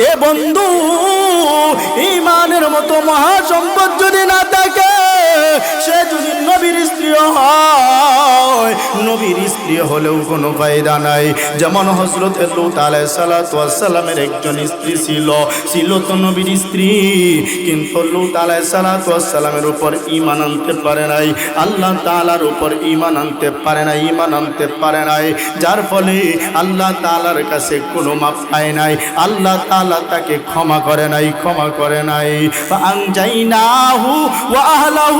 এ বন্ধু ইমানের মতো মহাসম্পদ যদি না থাকে সে যদি নবীর স্ত্রী হয়, নবীর স্ত্রী হলেও কোনো ফায়দা নাই। যেমন হজরত লুত সালাতামের একজন স্ত্রী ছিল ছিল তো নবীর স্ত্রী, কিন্তু লুত সালাতামের উপর ইমান আনতে পারে নাই। আল্লাহ তালার উপর ইমান আনতে পারে নাই ইমান আনতে পারে নাই। যার ফলে আল্লাহ তালার কাছে কোনো মাপ পায় নাই। আল্লাহ তালা তাকে ক্ষমা করে নাই, ক্ষমা করে নাই। আনজাই না হু ওয়াহলাহু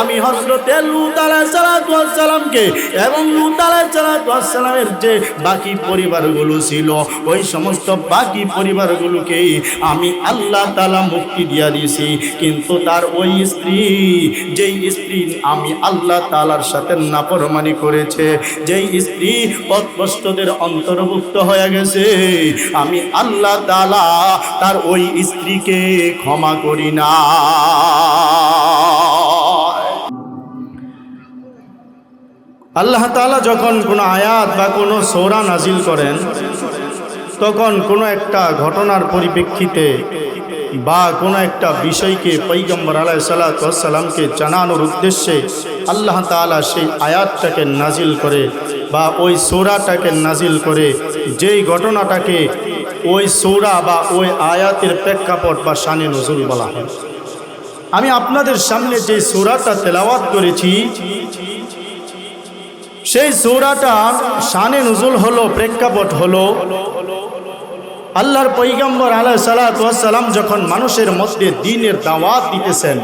আমি হযরত লূত আলাইহিস সালামকে এবং লূত আলাইহিস সালাতু ওয়াস সালামের যে বাকি পরিবারগুলো ছিল, ওই সমস্ত বাকি পরিবারগুলোকে আমি আল্লাহ তালা মুক্তি দিয়া দিয়েছি। কিন্তু তার ওই স্ত্রী, যেই স্ত্রী আমি আল্লাহ তালার সাথে নাফরমানি করেছে, যেই স্ত্রী পথভ্রষ্টদের অন্তর্ভুক্ত হয়ে গেছে, আমি আল্লাহ তালা তার ওই স্ত্রীকে ক্ষমা করি না। আল্লাহ তালা যখন কোনো আয়াত বা কোনো সৌরা নাজিল করেন, তখন কোনো একটা ঘটনার পরিপ্রেক্ষিতে বা কোনো একটা বিষয়কে পৈগম্বর আলাহ সাল্লাতামকে জানানোর উদ্দেশ্যে আল্লাহ তাআলা সেই আয়াতটাকে নাজিল করে বা ওই সৌরাটাকে নাজিল করে যেই ঘটনাটাকে ওই সৌরা বা ওই আয়াতের প্রেক্ষাপট বা শানে নজরুল বলা হয়। আমি আপনাদের সামনে যে সৌরাটা তেলাওয়াত করেছি সেই সৌরাটার শানে নজুল হলো, প্রেক্ষাপট হলো। আল্লাহর পৈগম্বর আলাহ সালাম যখন মানুষের মধ্যে দিনের দাওয়াত দিতেছেন,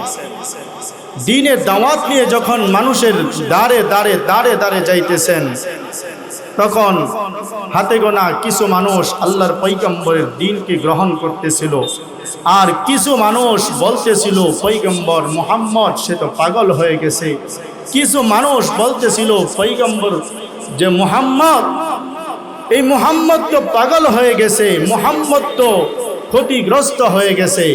দিনের দাওয়াত নিয়ে যখন মানুষের দাঁড়ে দাঁড়ে দাঁড়ে দাঁড়ে যাইতেছেন, তখন হাতে গোনা কিছু মানুষ আল্লাহর পৈগম্বরের দিনকে গ্রহণ করতেছিল। আর কিছু মানুষ বলতেছিল পৈগম্বর মোহাম্মদ, সে তো পাগল হয়ে গেছে। কিছু মানুষ বলতেছিল পৈগম্বর যে মোহাম্মদ এই মোহাম্মদ তো পাগল হয়ে গেছে মোহাম্মদ তো ক্ষতিগ্রস্ত হয়ে গেছে।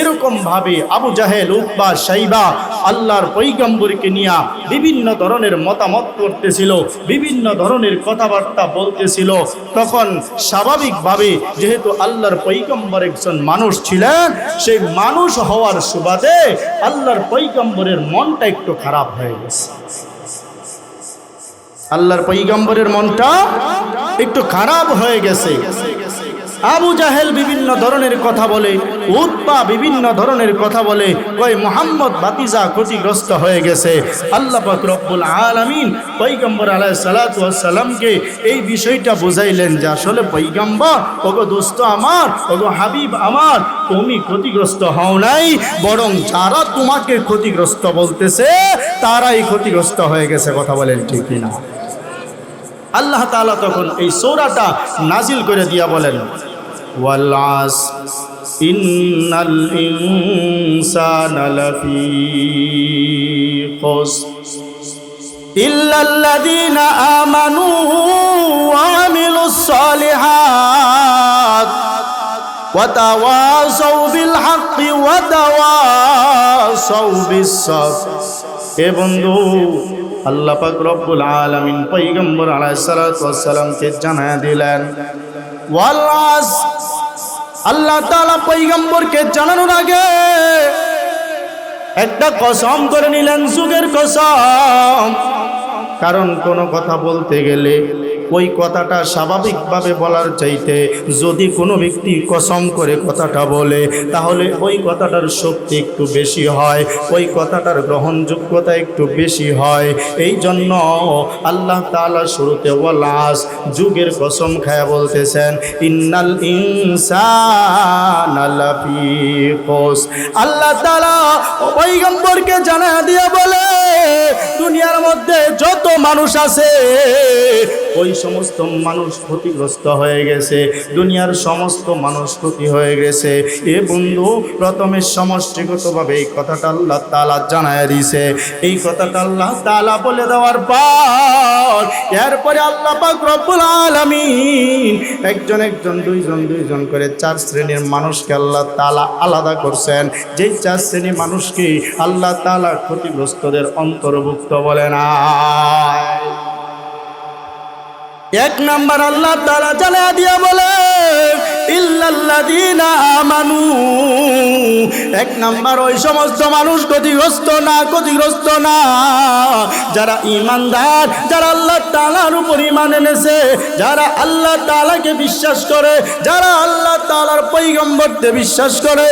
এরকম ভাবে আবু জাহেল, উকবা সাইবা আল্লাহর পৈগম্বরকে নিয়ে বিভিন্ন ধরনের মতামত করতেছিল, বিভিন্ন ধরনের কথাবার্তা বলতেছিল। তখন স্বাভাবিকভাবে যেহেতু আল্লাহর পৈগম্বর একজন মানুষ ছিলেন, সেই মানুষ হওয়ার সুবাদে আল্লাহর পৈগম্বরের মনটা একটু খারাপ হয়ে গেছে। আল্লাহর পৈগম্বরের মনটা একটু খারাপ হয়ে গেছে। আবু জাহেল বিভিন্ন ধরনের কথা বলে উৎপা বিভিন্ন ধরনের কথা বলে কই মোহাম্মদ বাতিজা ক্ষতিগ্রস্ত হয়ে গেছে। আল্লাহ রব্বুল আলামিন পৈগম্বর আলাহ সালাতামকে এই বিষয়টা বুঝাইলেন যে আসলে পৈগম্বর ওগো দোস্ত আমার, ওগো হাবিব আমার, তুমি ক্ষতিগ্রস্ত হও নাই, বরং যারা তোমাকে ক্ষতিগ্রস্ত বলতেছে, তারাই ক্ষতিগ্রস্ত হয়ে গেছে, কথা বলেন ঠিক কিনা? আল্লাহ তালা তখন এই সৌরাটা নাজিল করে দিয়া বলেন ওয়াল্লাস ইন্নাল ইনসানা লাফি খুস ইল্লাল্লাযীনা আমানু ওয়া আমিলুস সালিহাত وتواصوا بالحق وتواصوا بالصبر এ বন্ধু আল্লাহ পাক রব্বুল আলামিন পয়গম্বর আলাইহিস সালাতু ওয়াস সালামকে জানায় দিলেন ওয়াল্লাস আল্লাহ তাআলা পয়গম্বরকে জানানোর আগে একটা কসম করে নিলেন, যুগের কসম। কারণ কোনো কথা বলতে গেলে ওই কথাটা স্বাভাবিকভাবে বলার চাইতে যদি কোনো ব্যক্তি কসম করে কথাটা বলে, তাহলে ওই কথাটার শক্তি একটু বেশি হয়, ওই কথাটার গ্রহণযোগ্যতা একটু বেশি হয়। এই জন্য আল্লাহ তালা শুরুতে ওয়ালাস, যুগের কসম খায় বলতেছেন, ইন্নাল ইনসান আল্লাহ তালা পৈগম্বরকে জানা দিয়ে বলে, দুনিয়ার মধ্যে যত মানুষ আছে ওই সমস্ত মানুষ ক্ষতিগ্রস্ত হয়ে গেছে, দুনিয়ার সমস্ত মানুষ ক্ষতি হয়ে গেছে। এ বন্ধু, প্রথমে সমষ্টিগতভাবে এই কথাটা আল্লাহ তালা জানায় দিছে এই কথাটা আল্লাহ তালা বলে দেওয়ার পর, এরপরে আল্লাহ পাক রব্বুল আলামিন একজন একজন, দুইজন দুইজন করে চার শ্রেণির মানুষকে আল্লাহ তালা আলাদা করছেন। যেই চার শ্রেণির মানুষকে আল্লাহ তালা ক্ষতিগ্রস্তদের অন্তর্ভুক্ত বলে না এক নাম্বার আল্লাহ তালা জানা দিয়া বলে আমানু। এক নাম্বার, ওই সমস্ত মানুষ ক্ষতিগ্রস্ত না ক্ষতিগ্রস্ত না। যারা ইমানদার যারা আল্লাহ তালার উপর ইমান এনেছে, যারা আল্লাহ তালাকে বিশ্বাস করে, যারা আল্লাহ তালার পৈগম্বরতে বিশ্বাস করে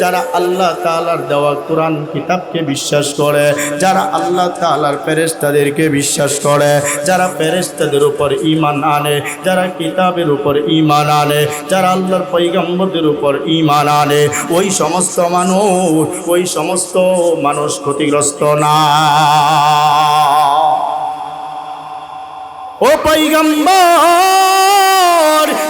যারা আল্লাহ তালার দেওয়া কোরআন কিতাবকে বিশ্বাস করে, যারা আল্লাহ তালার ফেরেস্তাদেরকে বিশ্বাস করে, যারা ফেরেস্তাদের উপর ইমান আনে, যারা কিতাবের উপর ইমান আনে, যারা আল্লাহর পৈগম্বরদের উপর ইমান আনে, ওই সমস্ত মানুষ, ওই সমস্ত মানুষ ক্ষতিগ্রস্ত না। ও পৈগম্বর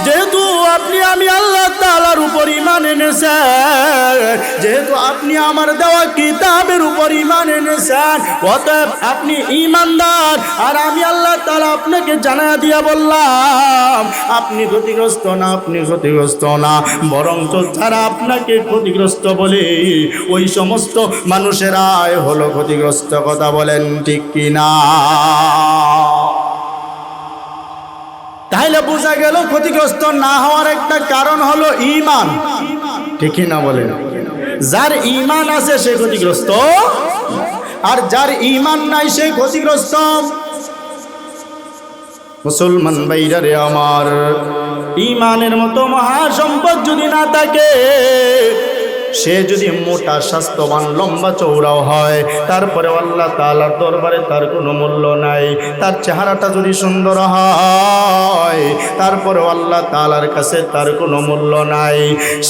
যেহেতু আপনি আমি আল্লাহ তালার উপর ইমান এনেছেন, যেহেতু আপনি আমার দেওয়া কিতাবের উপর ইমান এনেছেন, অতএব আপনি ইমানদার আর আমি আল্লাহ তালা আপনাকে জানা দিয়া বললাম, আপনি ক্ষতিগ্রস্ত না, আপনি ক্ষতিগ্রস্ত না। বরং তো যারা আপনাকে ক্ষতিগ্রস্ত বলে, ওই সমস্ত মানুষেরাই হলো ক্ষতিগ্রস্ত, কথা বলেন ঠিক কিনা? তাহলে বোঝা গেল ক্ষতিগ্রস্ত না হওয়ার একটা কারণ হলো ইমান ঠিকই না বলেন? যার ইমান আছে সে ক্ষতিগ্রস্ত আর যার ইমান নাই সে ক্ষতিগ্রস্ত। মুসলমান ভাইরা রে আমার ইমানের মতো মহাসম্পদ যদি না থাকে সে যদি মোটা স্বাস্থ্যবান লম্বা চৌড়াও হয় তারপরে আল্লাহ তালার দরবারে তার কোনো মূল্য নাই। তার চেহারাটা যদি সুন্দর হয় তারপরে আল্লাহ তালার কাছে তার কোনো মূল্য নাই।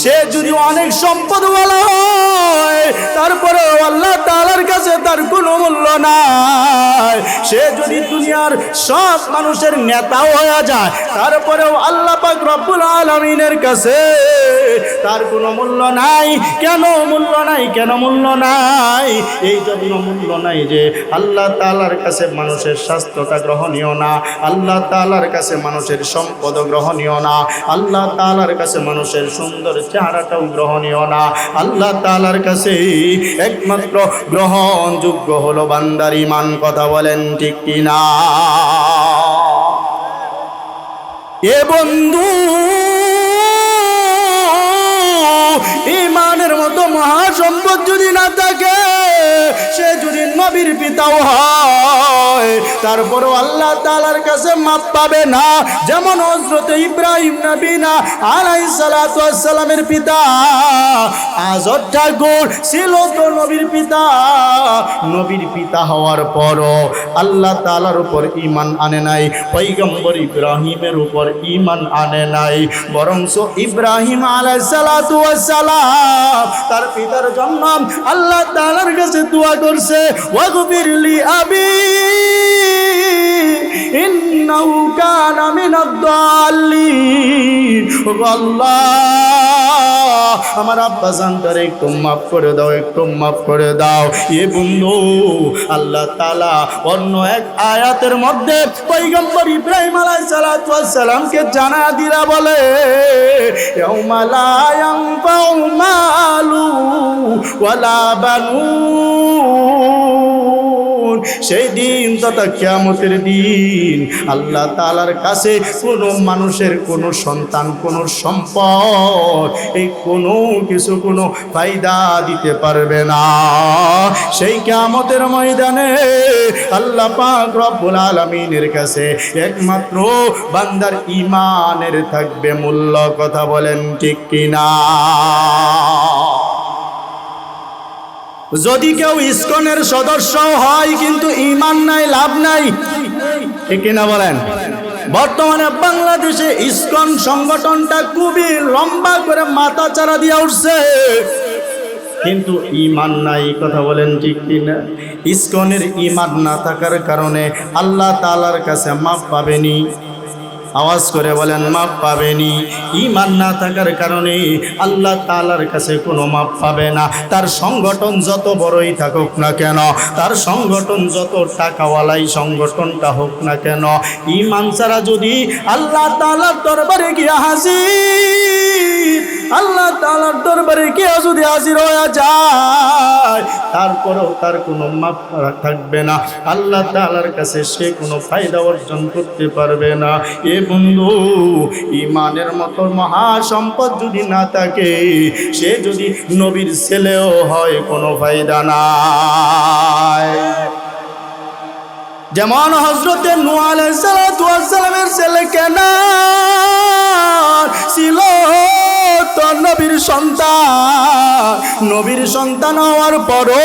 সে যদি অনেক সম্পদওয়ালা হয় তারপরে আল্লাহ তালার কাছে তার কোনো মূল্য নাই। সে যদি দুনিয়ার সব মানুষের নেতাও হয়ে যায়, তারপরেও আল্লাহ পাক রব্বুল আলমিনের কাছে তার কোনো মূল্য নাই। কেন মূল্য নাই? কেন মূল্য নাই? এই জন্য মূল্য নাই যে আল্লাহ তালার কাছে মানুষের স্বাস্থ্যটা গ্রহণীয় না। আল্লাহ তালার কাছে মানুষের সম্পদ গ্রহণীয় না। আল্লাহ তালার কাছে মানুষের সুন্দর চেহারাটাও গ্রহণীয় না। আল্লাহ তালার কাছে একমাত্র গ্রহণযোগ্য হলো বান্দার ইমান কথা বলেন ঠিক কিনা? এ বন্ধু ইমানের মতো মহাসম্পদ যদি না থাকে সে যদি নবীর পিতাও হয়, তারপরও আল্লাহ তালার কাছে মাপ পাবে না। যেমন হজরত ইব্রাহিম নবী না আলাই সালামের পিতা। আজর ঠাকুর ছিল তো নবীর পিতা। নবীর পিতা হওয়ার পরও আল্লাহ তালার উপর ইমান আনে নাই পৈগম্বর ইব্রাহিমের উপর ইমান আনে নাই। বরংস ইব্রাহিম আলাই সালাম, তার পিতার জন্য আল্লাহ তালার কাছে দোয়া করছে ওয়াগফিরলি আবি ইন্নাহু কানা মিনাদ দাল্লিন আল্লাহ। আমার আব্বা জানটারে একটু মাফ করে দাও, একটু মাফ করে দাও। এ বন্ধু, আল্লাহ তালা অন্য এক আয়াতের মধ্যে পৈগম্বর ইব্রাহিম আলাইহিস সালাতু ওয়াস সালামকে জানা দিলা বলে মালু ওয়ালা বানুন। সেই দিন তথা কিয়ামতের দিন আল্লাহ তালার কাছে কোনো মানুষের কোনো সন্তান, কোনো সম্পদ, এই কোনো কিছু কোনো ফায়দা দিতে পারবে না। সেই কিয়ামতের ময়দানে আল্লাহ পাক আলামিনের কাছে একমাত্র বান্দার ইমানের থাকবে মূল্য কথা বলেন ঠিক কিনা? যদি কেউ ইস্কনের সদস্য হয়, কিন্তু ইমান নাই, লাভ নাই, ঠিক কিনা বলেন? বর্তমানে বাংলাদেশে ইস্কন সংগঠনটা খুবই লম্বা করে মাথা চারা দিয়ে উঠছে। কিন্তু ইমান নাই কথা বলেন ঠিক কিনা? ইস্কনের ইমান না থাকার কারণে আল্লাহ তালার কাছে মাপ পাবেনি। আওয়াজ করে বলেন, মাপ পাবেনি। ইমান না থাকার কারণে আল্লাহ তালার কাছে কোনো মাপ পাবে না। তার সংগঠন যত বড়ই থাকুক না কেন, তার সংগঠন যত টাকাওয়ালাই সংগঠনটা হোক না কেন ইমান ছাড়া যদি আল্লাহ তালার দরবারে গিয়া হাসির আল্লাহ তালার দরবারে গিয়ে যদি হাজির হয়ে যায়, তারপরেও তার কোনো মাপ থাকবে না। আল্লাহ তালার কাছে সে কোনো ফায়দা অর্জন করতে পারবে না। এ বন্ধু ইমানের মতো মহা সম্পদ যদি না থাকে, সে যদি নবীর ছেলেও হয়, কোনো ফায়দা নাই। যেমন হজরতে নুয়ালামের ছেলে কেন ছিল। তো নবীর সন্তান নবীর সন্তান হওয়ার পরও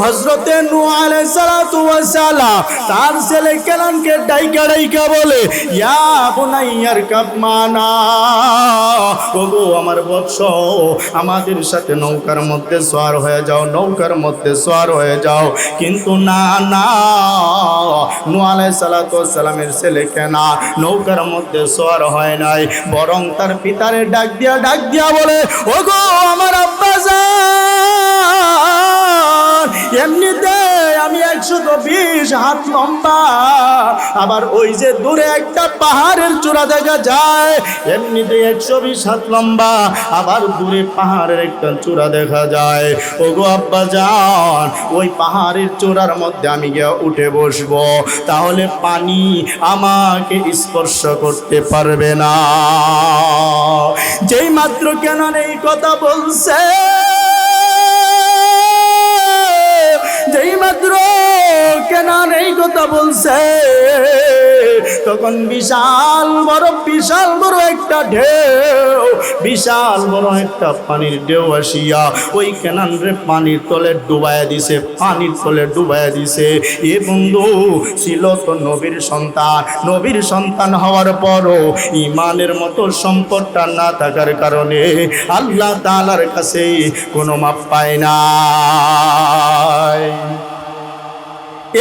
হজরতে নুয়ালাম তার ছেলে কেলানকে ডাইকা ডাইকা বলে, ইয়া বোনাইয়ার কাপমানা ওগো আমার বৎস, আমাদের সাথে নৌকার মধ্যে সোয়ার হয়ে যাও, নৌকার মধ্যে সোয়ার হয়ে যাও। কিন্তু না না নু আলাই সালামের ছেলে কেনা নৌকার মধ্যে সোয়ার হয় নাই, বরং তার পিতারে ডাক দিয়া ডাক দিয়া বলে, ওগো আমার আব্বা এমনিতে আমি একশো বিশ হাত লম্বা, আবার ওই যে দূরে একটা পাহাড়ের চূড়া দেখা যায়, এমনিতে একশো বিশ হাত লম্বা, আবার দূরে পাহাড়ের একটা চূড়া দেখা যায়। ওগো আব্বা যান ওই পাহাড়ের চূড়ার মধ্যে আমি গিয়ে উঠে বসবো, তাহলে পানি আমাকে স্পর্শ করতে পারবে না। যেই মাত্র কেন এই কথা বলছে মাত্র কেন এই কথা বলছে। তখন বিশাল বড় বিশাল বড় একটা ঢেউ, বিশাল বড় একটা পানির ঢেউ আসিয়া ওই কেনান রে পানির তলে ডুবাইয়া দিছে, পানির তলে ডুবাইয়া দিছে। এ বন্ধু, ছিল তো নবীর সন্তান। নবীর সন্তান হওয়ার পরও ইমানের মতো সম্পদটা না থাকার কারণে আল্লাহ তালার কাছে কোনো মাপ পায় না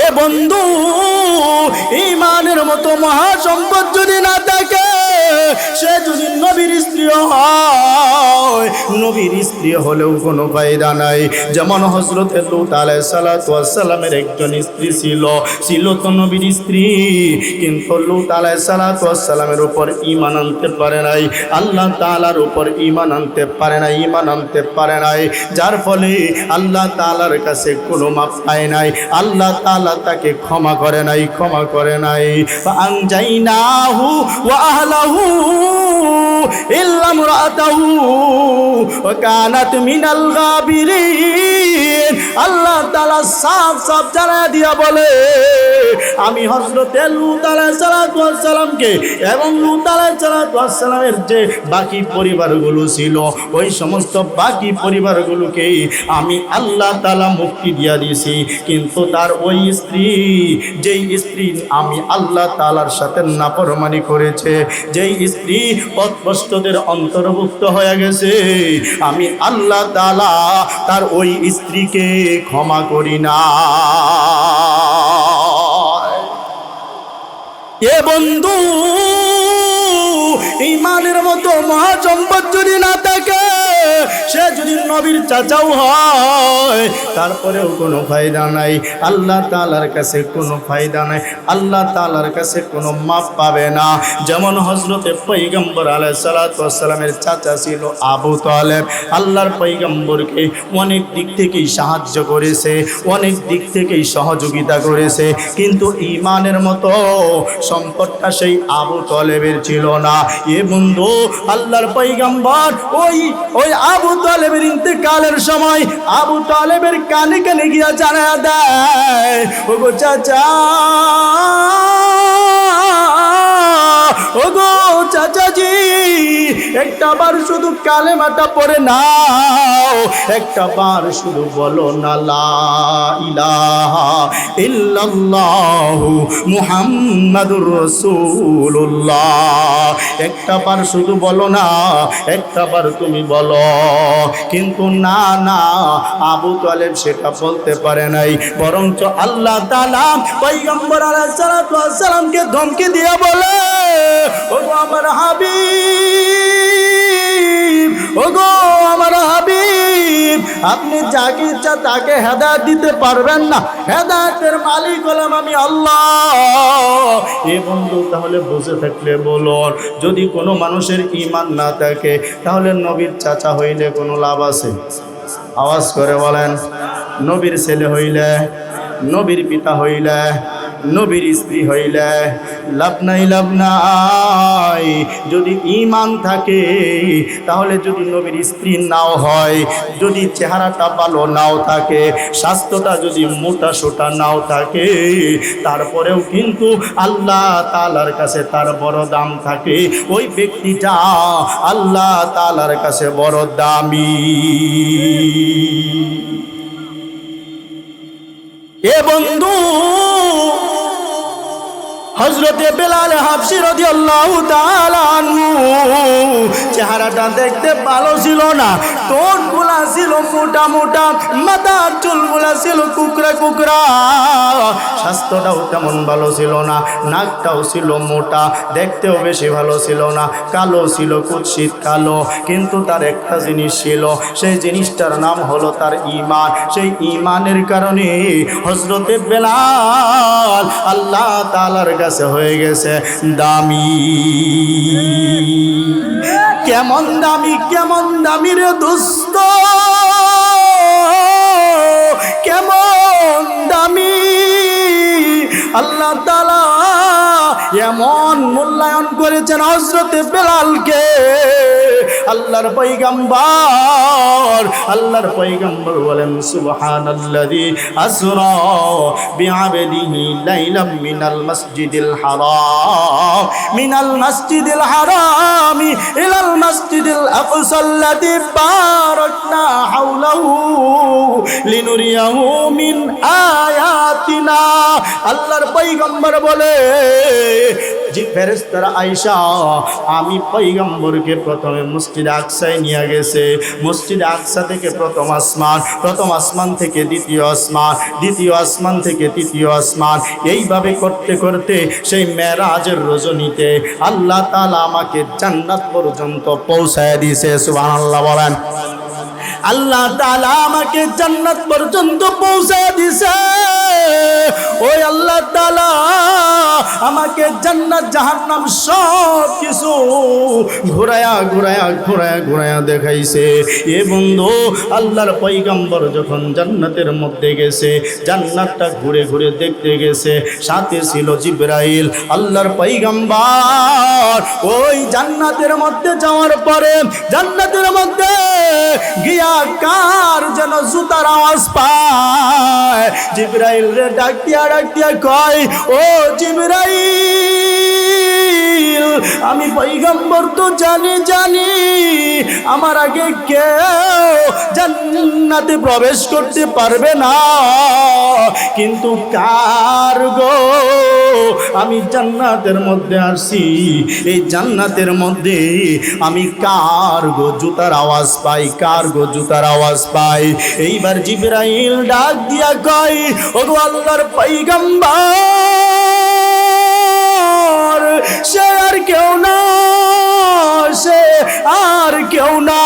এ বন্ধু, ইমানের মতো মহাসম্পদ যদি না থাকে, সে যদি নবীর স্ত্রী হয়, নবীর স্ত্রী হলেও কোনো ফায়দা নাই। যেমন হজরত লুত সালাতামের একজন স্ত্রী ছিল ছিল তো নবীর স্ত্রী, কিন্তু লুত আলাই সালাতামের উপর ইমান আনতে পারে নাই। আল্লাহ তালার উপর ইমান আনতে পারে নাই ইমান আনতে পারে নাই। যার ফলে আল্লাহ তালার কাছে কোনো মাপ পায় নাই। আল্লাহ তালা তাকে ক্ষমা করে নাই, ক্ষমা করে নাই। আনজাইনাহু ওয়া আহলাহু ইল্লা মুরাতাহু ওয়া কানাত মিনাল গাবিরিন। আল্লাহ তাআলা সাফ সাফ জানা দিয়া বলে, আমি হযরতে লূত আলাইহিস সালামকে এবং লূত আলাইহিস সালামের যে বাকি পরিবারগুলো ছিল, ওই সমস্ত বাকি পরিবারগুলোকে আমি আল্লাহ তালা মুক্তি দিয়া দিয়েছি। কিন্তু তার ওই স্ত্রী, যেই স্ত্রী আমি আল্লাহ তালার সাথে নাফরমানি করেছে, যেই স্ত্রী পথভ্রষ্টদের অন্তর্ভুক্ত হয়ে গেছে, আমি আল্লাহ তালা তার ওই স্ত্রীকে ক্ষমা করি না। এ বন্ধু ইমানের মতো মহাসম্পদ যদি না থাকে সে যদি নবীর চাচাও হয়, তারপরেও কোনো ফায়দা নাই। আল্লাহ তালার কাছে কোনো ফায়দা নাই। আল্লাহ তালার কাছে কোনো মাপ পাবে না। যেমন হজরতে পৈগম্বর আলাই সালাতামের চাচা ছিল আবু তালেব। আল্লাহর পৈগম্বরকে অনেক দিক থেকেই সাহায্য করেছে, অনেক দিক থেকেই সহযোগিতা করেছে। কিন্তু ইমানের মতো সম্পদটা সেই আবু তলেবের ছিল না। এ বন্ধু, আল্লাহর পৈগম্বর ওই ওই আবু তালেবের ইন্তেকালের সময় আবু তালেবের কানে কানে গিয়া জানা দেয় ও গো চাচা ও গো চাচাজি, একটা বার শুধু কালেমাটা পরে নাও। একটা বার শুধু বলো না ইল্লাল্লাহু মুহাম্মাদুর রাসূলুল্লাহ। একটা বার শুধু বলো না, একটা বার তুমি বলো। কিন্তু না না, আবু তালেব সেটা বলতে পারে নাই। বরঞ্চ আল্লাহ আলাইহিস সালাতু ওয়াস সালামকে ধমকি দিয়ে বলে ও গো আমার হাবিব, ও গো আমার হাবিব, আপনি যাকে ইচ্ছা তাকে হেদায়ত দিতে পারবেন না। হেদায়তের মালিক হলাম আমি আল্লাহ। এ বন্ধু, তাহলে বসে থাকলে বলুন, যদি কোনো মানুষের ইমান না থাকে, তাহলে নবীর চাচা হইলে কোনো লাভ আছে? আওয়াজ করে বলেন, নবীর ছেলে হইলে, নবীর পিতা হইলে নবীর স্ত্রী হইলে লাভ নাই লাভ নাই। যদি ইমান থাকে, তাহলে যদি নবীর স্ত্রী নাও হয়, যদি চেহারাটা ভালো নাও থাকে, স্বাস্থ্যটা যদি মোটা সোটা নাও থাকে, তারপরেও কিন্তু আল্লাহ তালার কাছে তার বড় দাম থাকে। ওই ব্যক্তিটা আল্লাহ তালার কাছে বড় দামি। এ বন্ধু হজরতে বেলাল হাফসি তাআলা আনহু। চেহারাটা দেখতে ভালো ছিল না। ঠোঁটগুলা ছিল মোটা মোটা মাথার চুলগুলা ছিল কুকরা কুকরা স্বাস্থ্যটাও তেমন ভালো ছিল না, নাকটাও ছিল মোটা, দেখতেও বেশি ভালো ছিল না, কালো ছিল, কুৎসিত কালো। কিন্তু তার একটা জিনিস ছিল, সেই জিনিসটার নাম হলো তার ইমান সেই ইমানের কারণে হজরতে বেলাল আল্লাহ তালার কাছে হয়ে গেছে দামি। কেমন দামি কেমন দামি রে দুস্থ কেমন দামি। আল্লাহ এমন মূল্যায়ন করেছেন হজরতে বেলালকে। আল্লাহর পৈগম্বর আল্লাহর পৈগম্বর বলেন সুবহানাল্লাযী আসরা আয়াতিনা। আল্লাহর পৈগম্বর বলে যে ফেরেস্তারা আইসা আমি পৈগম্বরকে প্রথমে মসজিদ আকসায় নিয়ে গেছে। মসজিদ আকসা থেকে প্রথম আসমান প্রথম আসমান থেকে দ্বিতীয় আসমান দ্বিতীয় আসমান থেকে তৃতীয় আসমান। এইভাবে করতে করতে সেই মেরাজের রজনীতে আল্লাহ তালা আমাকে জান্নাত পর্যন্ত পৌঁছায় দিয়েছে সুবাহ আল্লাহ বলেন। আল্লাহ তালা আমাকে জান্নাত পর্যন্ত পৌঁছায় দিছে ওই আল্লাহ তালা আমাকে জান্নাত, জাহান্নাম সব কিছু ঘুরায়া ঘুরায়া ঘুরায়া ঘুরায়া দেখাইছে। এ বন্ধু, আল্লাহর পৈগম্বর যখন জান্নাতের মধ্যে গেছে, জান্নাতটা ঘুরে ঘুরে দেখতে গেছে, সাথে ছিল জিব্রাইল। আল্লাহর পৈগম্বর ওই জান্নাতের মধ্যে যাওয়ার পরে, জান্নাতের মধ্যে গিয়া কার যেন জুতার আওয়াজ পায়? জিব্রাইল রে ডাক দিয়া ডাক কয়, ও জিব্রাইল আমি পৈগম্বর তো জানি জানি, আমার আগে কেউ জান্নাতে প্রবেশ করতে পারবে না। কিন্তু কার গো? আমি জান্নাতের মধ্যে আসি এই জান্নাতের মধ্যে আমি কার গো? জুতার আওয়াজ পাই, কার গো জুতার আওয়াজ পাই? এইবার জিব্রাইল ডাক দিয়া কয় ও গো আল্লাহর পৈগম্বর সে আর কেউ না, সে আর কেউ না।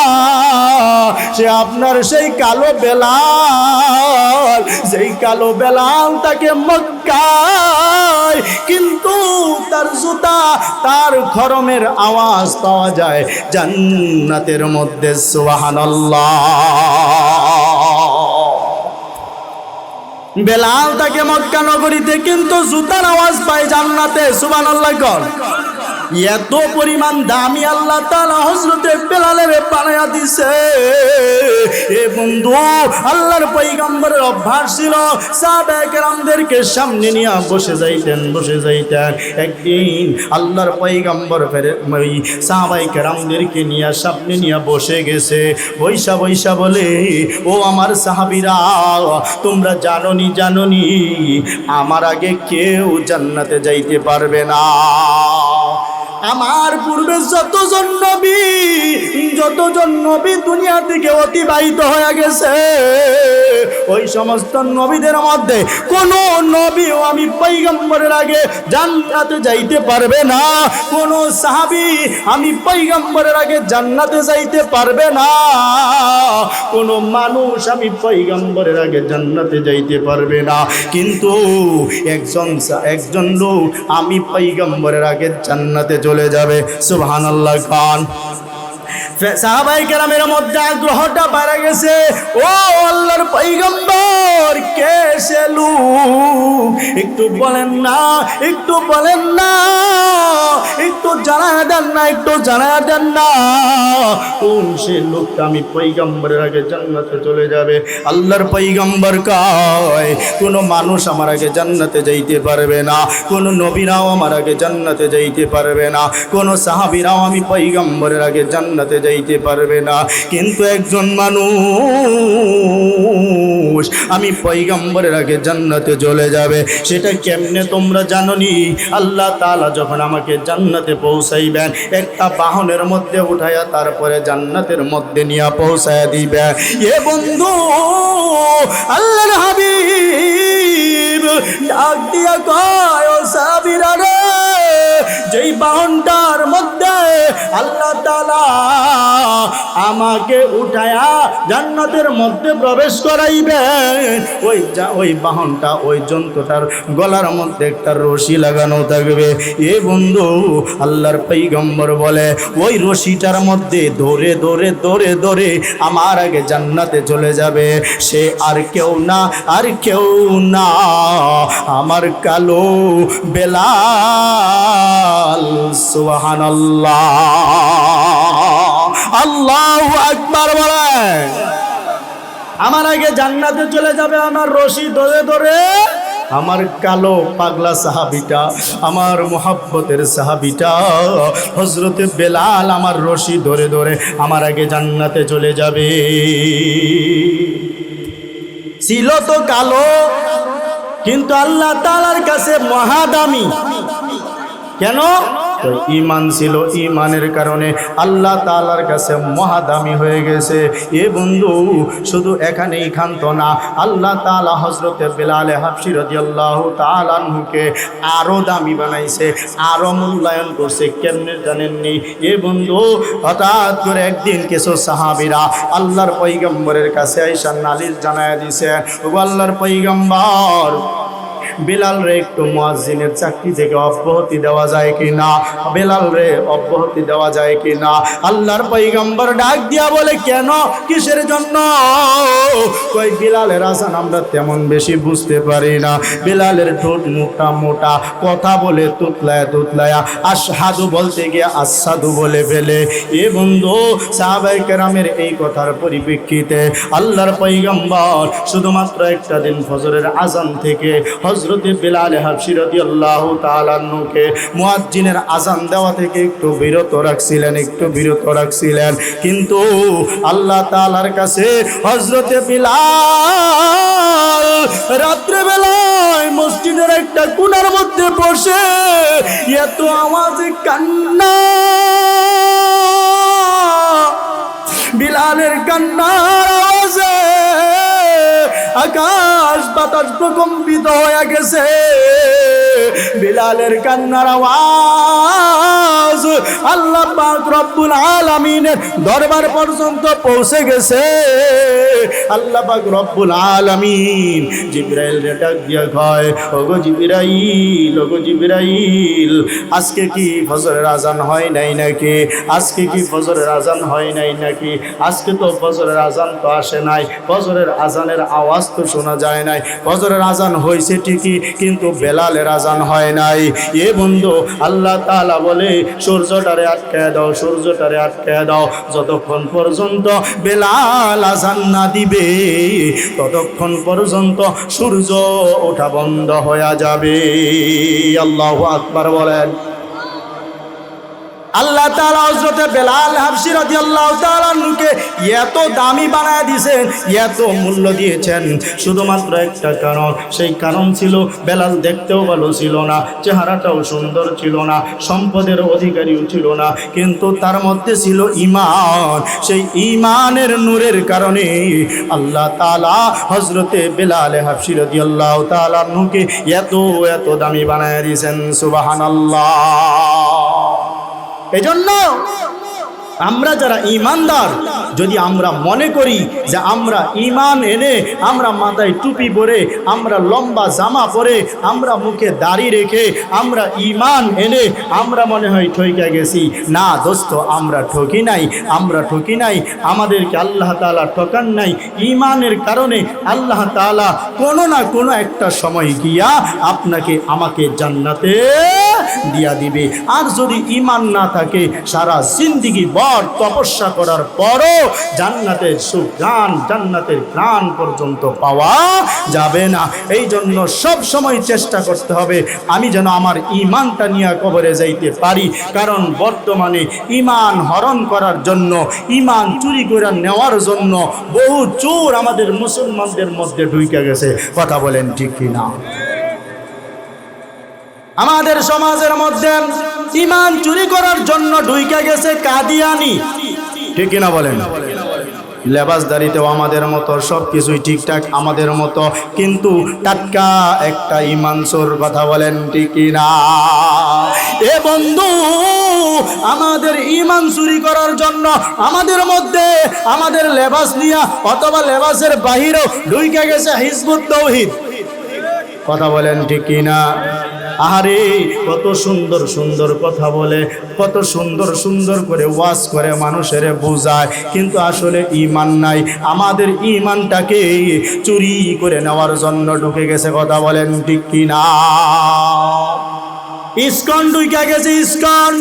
সে আপনার সেই কালো বেলাল, সেই কালো বেলাল তাকে মক্কায়, কিন্তু তার জুতা, তার খরমের আওয়াজ পাওয়া যায় জান্নাতের মধ্যে, সুবহানাল্লাহ। বেলাল তাকে মক্কা নগরীতে কিন্তু জুতার আওয়াজ পায় জান্নাতে, সুবহানাল্লাহ কর। এত পরিমাণ দামি আল্লাহ তালা হজরতে বেলালের বানায়া দিছে। এ বন্ধু, আল্লাহর পৈগম্বরের অভ্যাস ছিল সাহাবাহামদেরকে সামনে নিয়ে বসে যাইতেন বসে যাইতেন। একদিন আল্লাহর পৈগম্বর ফেরে ওই সাহাবাই কেরামদেরকে নিয়ে সামনে নিয়ে বসে গেছে। বৈশা বৈশা বলে, ও আমার সাহাবিরা, তোমরা জাননি জাননি। আমার আগে কেউ জান্নাতে যাইতে পারবে না। আমার পূর্বে যতজন নবী যতজন নবী দুনিয়া থেকে অতিবাহিত হয়ে গেছে, ওই সমস্ত নবীদের মধ্যে কোন নবীও আমি পৈগম্বরের আগে জান্নাতে যাইতে পারবে না। কোন সাহাবি আমি পৈগম্বরের আগে জান্নাতে যাইতে পারবে না। কোন মানুষ আমি পৈগম্বরের আগে জান্নাতে যাইতে পারবে না। কিন্তু একজন একজন লোক আমি পৈগম্বরের আগে জান্নাতে চলে যাবে। সুবহান আল্লাহ খান সাহাবাই কেরামের মধ্যে আগ্রহটা বাড়া গেছে। ও আল্লাহর পৈগম্বর কে সে একটু বলেন না, একটু বলেন না, একটু জানা দেন না, একটু জানা দেন না। কোন সে লোকটা আমি পৈগম্বরের আগে জান্নাতে চলে যাবে? আল্লাহর পৈগম্বর কয়, কোনো মানুষ আমার আগে জান্নাতে যাইতে পারবে না, কোনো নবীরাও আমার আগে জান্নাতে যাইতে পারবে না, কোনো সাহাবিরাও আমি পৈগম্বরের আগে জান্নাতে যাইতে পারবে না। কিন্তু একজন মানুষ আমি পৈগম্বরের আগে জান্নাতে চলে যাবে। সেটা কেমনে তোমরা জাননি? আল্লাহ তালা যখন আমাকে জান্নাতে পৌঁছাইবেন, একটা বাহনের মধ্যে উঠাইয়া তারপরে জান্নাতের মধ্যে নিয়ে পৌঁছাইয়া দিবেন এ বন্ধু, আল্লাহর হাবিব, ডাক দিয়া কয় সাবিরা রে যেই বাহনটার মধ্যে আল্লাহ তালা আমাকে উঠায়া জান্নাতের মধ্যে প্রবেশ করাইবেন, ওই যা- ওই বাহনটা, ওই জন্তুটার গলার মধ্যে একটা রশি লাগানো থাকবে। এ বন্ধু, আল্লাহর পৈগম্বর বলে, ওই রশিটার মধ্যে ধরে ধরে ধরে ধরে আমার আগে জান্নাতে চলে যাবে। সে আর কেউ না, আর কেউ না, আমার কালো বেলাল সুবহান আল্লাহ আকবার বলে আমার আগে জান্নাতে চলে যাবে আমার রশি ধরে ধরে। আমার কালো পাগলা সাহাবিটা, আমার মোহাব্বতের সাহাবিটা হজরতে বেলাল আমার রশি ধরে ধরে আমার আগে জান্নাতে চলে যাবে। ছিল তো কালো, কিন্তু আল্লাহ তালার কাছে মহাদামি। কেন? ইমান ছিল ইমানের কারণে আল্লাহ তালার কাছে মহাদামি হয়ে গেছে। এ বন্ধু, শুধু এখানেই ক্ষান্ত না, আল্লাহ তালা হজরতে বেলালে হাফসি রদি আল্লাহ তালানহুকে আরও দামি বানাইছে আরও মূল্যায়ন করছে, কেমনে জানেননি? এ বন্ধু, হঠাৎ করে একদিন কিছু সাহাবিরা আল্লাহর পৈগম্বরের কাছে আইসা নালিশ জানায় দিছে আল্লাহর পৈগম্বর বেলাল রে, একটু মুয়াজ্জিনের চাকরি থেকে অব্যাহতি দেওয়া যায় কি না বেলাল রে, অব্যাহতি দেওয়া যায় কি না আল্লাহর পৈগম্বর ডাক দিয়া বলে, কেন? কিসের জন্য? কই, বিলালের আসান আমরা তেমন বেশি বুঝতে পারি না। বিলালের ঠোঁট মোটা মোটা, কথা বলে তুতলায়া তুতলায়া আসাদু বলতে গিয়ে আসাদু বলে ফেলে। এ বন্ধু সাহাবাই কেরামের এই কথার পরিপ্রেক্ষিতে আল্লাহর পৈগম্বর শুধুমাত্র একটা দিন ফজরের আজান থেকে হজরতে বেলাল হাফসিরতি আল্লাহ তালান্নুকে মুয়াজ্জিনের আজান দেওয়া থেকে একটু বিরত রাখছিলেন, একটু বিরত রাখছিলেন। কিন্তু আল্লাহ তালার কাছে হজরতে বিলাল রাত্রেবেলায় মসজিদের একটা কোনার মধ্যে বসে এত আওয়াজে কান্না। বিলালের কান্নার আওয়াজে আকাশ বাতাস প্রকম্পিত হয়ে গেছে। বিলালের কান্নার আওয়াজ আল্লাহ পাক রব্বুল আলামিনের দরবার পর্যন্ত পৌঁছে গেছে। আল্লাহ পাক রব্বুল আলামিন জিব্রাইল ডাক দিয়া কয়, ওগো জিব্রাইল ওগো জিব্রাইল, আজকে কি ফজরের আজান হয় নাই নাকি? আজকে কি ফজরের আজান হয় নাই নাকি? আজকে তো ফজরের আজান তো আসে নাই। ফজরের আজানের আওয়াজ তো শোনা যায় নাই। ফজরের আজান হয়েছে ঠিকই, কিন্তু বেলালের আজান হয় নাই। এ বন্ধু, আল্লাহ তাআলা বলে, সূর্যটারে আটকে দাও, সূর্যটারে আটকে দাও। যতক্ষণ পর্যন্ত বেলাল আজান না দিবে, ততক্ষণ পর্যন্ত সূর্য ওঠা বন্ধ হয়ে যাবে। আল্লাহ আকবার বলেন। আল্লাহ তাআলা হযরতে বেলাল হাবশি রাদিয়াল্লাহু তাআলা নুকে এত দামি বানায় দিয়েছেন, এত মূল্য দিয়েছেন। শুধুমাত্র একটা কারণ, সেই কারণ ছিল বেলাল দেখতেও ভালো ছিল না, চেহারাটাও সুন্দর ছিল না, সম্পদের অধিকারীও ছিল না, কিন্তু তার মধ্যে ছিল ঈমান। সেই ঈমানের নূরের কারণে আল্লাহ তাআলা হযরতে বেলাল হাবশি রাদিয়াল্লাহু তাআলা নুকে এত এত দামি বানায় দিয়েছেন, সুবহানাল্লাহ। এজন্য আমরা যারা ইমানদার যদি আমরা মনে করি যে আমরা ইমান এনে আমরা মাথায় টুপি পরে, আমরা লম্বা জামা পরে, আমরা মুখে দাড়ি রেখে আমরা ইমান এনে আমরা মনে হয় ঠইকা গেছি। না দোস্ত, আমরা ঠকি নাই, আমরা ঠকি নাই, আমাদেরকে আল্লাহ তাআলা ঠকান নাই। ইমানের কারণে আল্লাহ তাআলা কোনো না কোনো একটা সময় গিয়া আপনাকে আমাকে জান্নাতে দিয়া দিবে। আর যদি ইমান না থাকে, সারা জিন্দিগি বর তপস্যা করার পরও জান্নাতের সুঘ্রাণ, জান্নাতের প্রাণ পর্যন্ত পাওয়া যাবে না। এই জন্য সব সময় চেষ্টা করতে হবে, আমি যেন আমার ইমানটা নিয়ে কবরে যাইতে পারি। কারণ বর্তমানে ইমান হরণ করার জন্য ইমান চুরি করে নেওয়ার জন্য বহু চোর আমাদের মুসলমানদের মধ্যে ঢুকে গেছে। কথা বলেন ঠিক কিনা? আমাদের সমাজের মধ্যে ইমান চুরি করার জন্য ঢুইকে গেছে কাদিয়ানি। ঠিক কিনা বলেন? লেবাসদারিতেও আমাদের মতো সব কিছুই ঠিকঠাক, আমাদের মতো, কিন্তু টাটকা একটা ইমান চোর কথা বলেন ঠিকই না এ বন্ধু, আমাদের ইমান চুরি করার জন্য আমাদের মধ্যে, আমাদের লেবাস নিয়া অথবা লেবাসের বাহিরেও ঢুইকে গেছে হিজবুত তৌহিদ। কথা বলেন ঠিক কিনা? আহারে, কত সুন্দর সুন্দর কথা বলে, কত সুন্দর সুন্দর করে ওয়াজ করে মানুষের বোঝায়, কিন্তু আসলে ইমান নাই। আমাদের ইমানটাকে চুরি করে নেওয়ার জন্য ঢুকে গেছে, কথা বলেন ঠিক কিনা? ইস্কন ঢুকে গেছে, ইস্কন।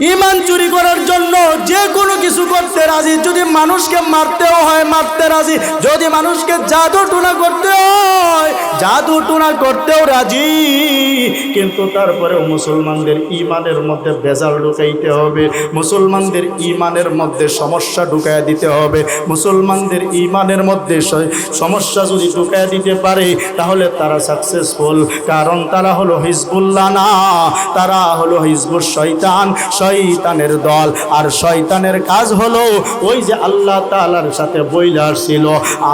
ইমান চুরি করার জন্য যে কোনো কিছু করতে রাজি। যদি মানুষকে মারতেও হয়, মারতে রাজি। যদি মানুষকে জাদু টুনা করতে হয়, জাদু টুনা করতেও রাজি। কিন্তু তারপরেও মুসলমানদের ইমানের মধ্যে বেজাল ঢুকাইতে হবে। মুসলমানদের ইমানের মধ্যে সমস্যা ঢুকাইয়া দিতে হবে। মুসলমানদের ইমানের মধ্যে সমস্যা যদি ঢুকাইয়া দিতে পারে, তাহলে তারা সাকসেসফুল কারণ তারা হলো হিজবুল্লাহ না, তারা হলো হিজবুল শয়তান। শয়তানের দল। আর শয়তানের কাজ হলো ওই যে আল্লাহ তাআলার সাথে বইলা আসছিল,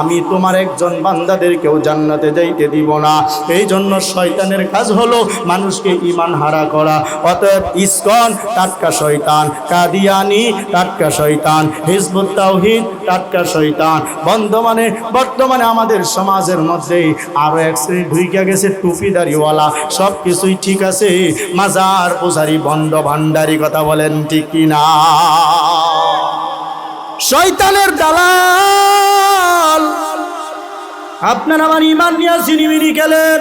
আমি তোমার একজন বান্দাদেরকেও জান্নাতে যাইতে দিব না। এই জন্য শয়তানের কাজ হলো মানুষকে ইমান হারা করা। অতএব ইস্কন, টাটকা শয়তান। কাদিয়ানি, টাটকা শয়তান। হিজবুত তাওহিদ, টাটকা শয়তান। বন্ধমানে বর্তমানে আমাদের সমাজের মধ্যে আরও এক শ্রেণি ঢুইকা গেছে টুপিদারিওয়ালা সব কিছুই ঠিক আছে। মাজার, পূজারি, বন্ড ভান্ডারি কথা বলেন, ঠিক না শয়তানের দালাল। আপনার আমার ইমান নিয়ে সিনিমিনি গেলেন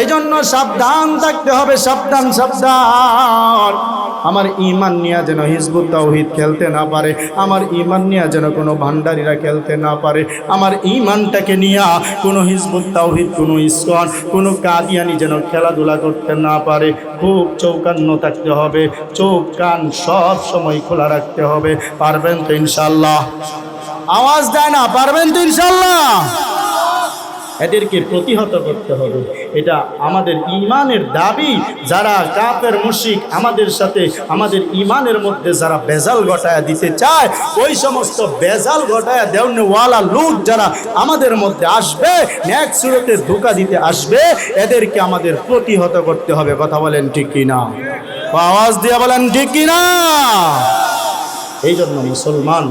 এই জন্য সাবধান থাকতে হবে, সাবধান সাবধান। আমার ইমান নিয়ে যেন হিজবুত তাওহিদ খেলতে না পারে, আমার ইমান নিয়ে যেন কোনো ভান্ডারীরা খেলতে না পারে, আমার ইমানটাকে নিয়ে কোনো হিজবুত তাওহিদ, কোনো ইস্কন কোনো কাদিয়ানি যেন খেলাধুলা করতে না পারে। খুব চৌকান্ন থাকতে হবে, চোখ কান সব সময় খোলা রাখতে হবে। পারবেন তো ইনশাল্লাহ আওয়াজ দেয় না, পারবেন তো ইনশাল্লাহ এদেরকে প্রতিহত করতে হবে। এটা আমাদের ইমানের দাবি। যারা কাপের মুশিক আমাদের সাথে, আমাদের ইমানের মধ্যে যারা বেজাল ঘটায়া দিতে চায়, ওই সমস্ত বেজাল ঘটায়া দেওয়ালা লোক যারা আমাদের মধ্যে আসবে ন্যাক সুরতে ধোকা দিতে আসবে, এদেরকে আমাদের প্রতিহত করতে হবে। কথা বলেন ঠিক কিনা? আওয়াজ দিয়ে বলেন ঠিক কিনা? এই জন্য মুসলমান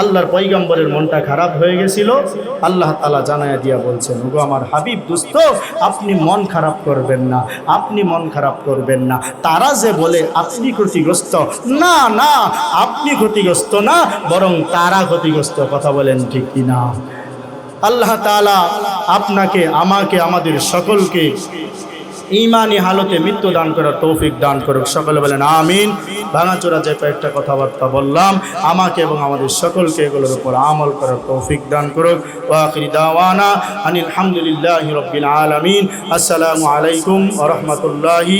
আল্লাহর পৈগম্বরের মনটা খারাপ হয়ে গেছিল। আল্লাহ তালা জানায়া দিয়া বলছেন, ওগো আমার হাবিব দুস্ত আপনি মন খারাপ করবেন না, আপনি মন খারাপ করবেন না। তারা যে বলে, আপনি ক্ষতিগ্রস্ত, না না, আপনি ক্ষতিগ্রস্ত না, বরং তারা ক্ষতিগ্রস্ত, কথা বলেন ঠিক কিনা? আল্লাহ তালা আপনাকে, আমাকে, আমাদের সকলকে ইমানি হালতে মৃত্যু দান করার তৌফিক দান করুক। সকলে বলেন, আমিন। ভাঙাচোরা যে কয়েকটা কথাবার্তা বললাম, আমাকে এবং আমাদের সকলকে এগুলোর উপর আমল করার তৌফিক দান করুক। ওয়াকির দাওয়ানা আনিল হামদুলিল্লাহ রবিল আলমিন। আসসালামু আলাইকুম ওরহমতুল্লাহি